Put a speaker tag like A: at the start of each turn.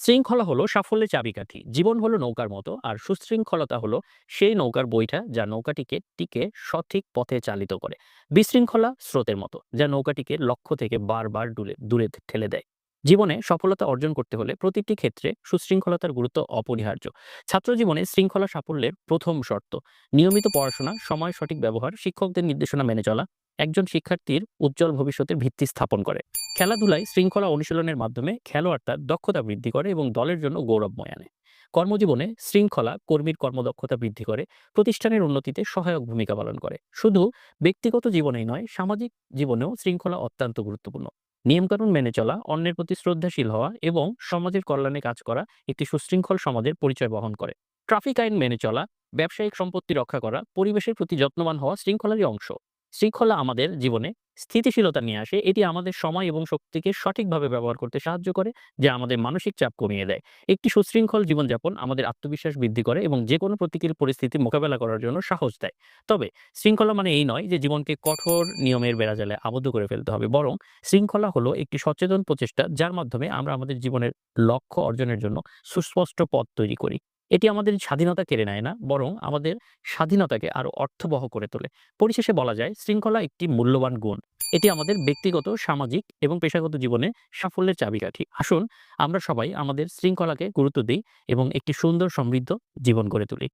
A: শৃঙ্খলা হলো সাফল্যের চাবিকাঠি, জীবন হলো নৌকার মতো, আর সুশৃঙ্খলতা হলো সেই নৌকার বইটা যা নৌকাটিকে, টিকে সঠিক পথে চালিত করে, বিশৃঙ্খলা স্রোতের মতো, যা নৌকাটিকে লক্ষ্য থেকে বারবার দূরে দূরে ঠেলে দেয়। জীবনে সফলতা অর্জন করতে হলে প্রতিটি ক্ষেত্রে সুশৃঙ্খলতার গুরুত্ব অপরিহার্য। ছাত্র জীবনে শৃঙ্খলা সাফল্যের প্রথম শর্ত, নিয়মিত পড়াশোনা, সময় সঠিক ব্যবহার, শিক্ষকদের নির্দেশনা মেনে চলা একজন শিক্ষার্থীর উজ্জ্বল ভবিষ্যতের ভিত্তি স্থাপন করে। খেলাধুলায় শৃঙ্খলা অনুশীলনের মাধ্যমে খেলোয়াড় তার দক্ষতা বৃদ্ধি করে এবং দলের জন্য গৌরবময় আনে। কর্মজীবনে শৃঙ্খলা, কর্মীর কর্মদক্ষতা বৃদ্ধি করে, প্রতিষ্ঠানের উন্নতিতে সহায়ক ভূমিকা পালন করে। শুধু ব্যক্তিগত জীবনেই নয়, সামাজিক জীবনেও শৃঙ্খলা অত্যন্ত গুরুত্বপূর্ণ। নিয়মকানুন মেনে চলা, অন্যের প্রতি শ্রদ্ধাশীল হওয়া এবং সমাজের কল্যাণে কাজ করা একটি সুশৃঙ্খল সমাজের পরিচয় বহন করে। ট্রাফিক আইন মেনে চলা, ব্যবসায়িক সম্পত্তি রক্ষা করা, পরিবেশের প্রতি যত্নবান হওয়া শৃঙ্খলারই অংশ। শৃঙ্খলা আমাদের জীবনে স্থিতিশীলতা নিয়ে আসে। এটি আমাদের সময় এবং শক্তিকে সঠিকভাবে ব্যবহার করতে সাহায্য করে, যা আমাদের মানসিক চাপ কমিয়ে দেয়। একটি সুশৃঙ্খল জীবনযাপন আমাদের আত্মবিশ্বাস বৃদ্ধি করে এবং যে কোনো প্রতিকূল পরিস্থিতি মোকাবেলা করার জন্য সাহস দেয়। তবে শৃঙ্খলা মানে এই নয় যে জীবনকে কঠোর নিয়মের বেড়াজালে আবদ্ধ করে ফেলতে হবে, বরং শৃঙ্খলা হলো একটি সচেতন প্রচেষ্টা, যার মাধ্যমে আমরা আমাদের জীবনের লক্ষ্য অর্জনের জন্য সুস্পষ্ট পথ তৈরি করি। এটি আমাদের স্বাধীনতা কেড়ে নেয় না, বরং আমাদের স্বাধীনতাকে আরও অর্থবহ করে তোলে। পরিশেষে বলা যায়, শৃঙ্খলা একটি মূল্যবান গুণ। এটি আমাদের ব্যক্তিগত, সামাজিক এবং পেশাগত জীবনে সাফল্যের চাবিকাঠি। আসুন আমরা সবাই আমাদের শৃঙ্খলাকে গুরুত্ব দিই এবং একটি সুন্দর সমৃদ্ধ জীবন গড়ে তুলি।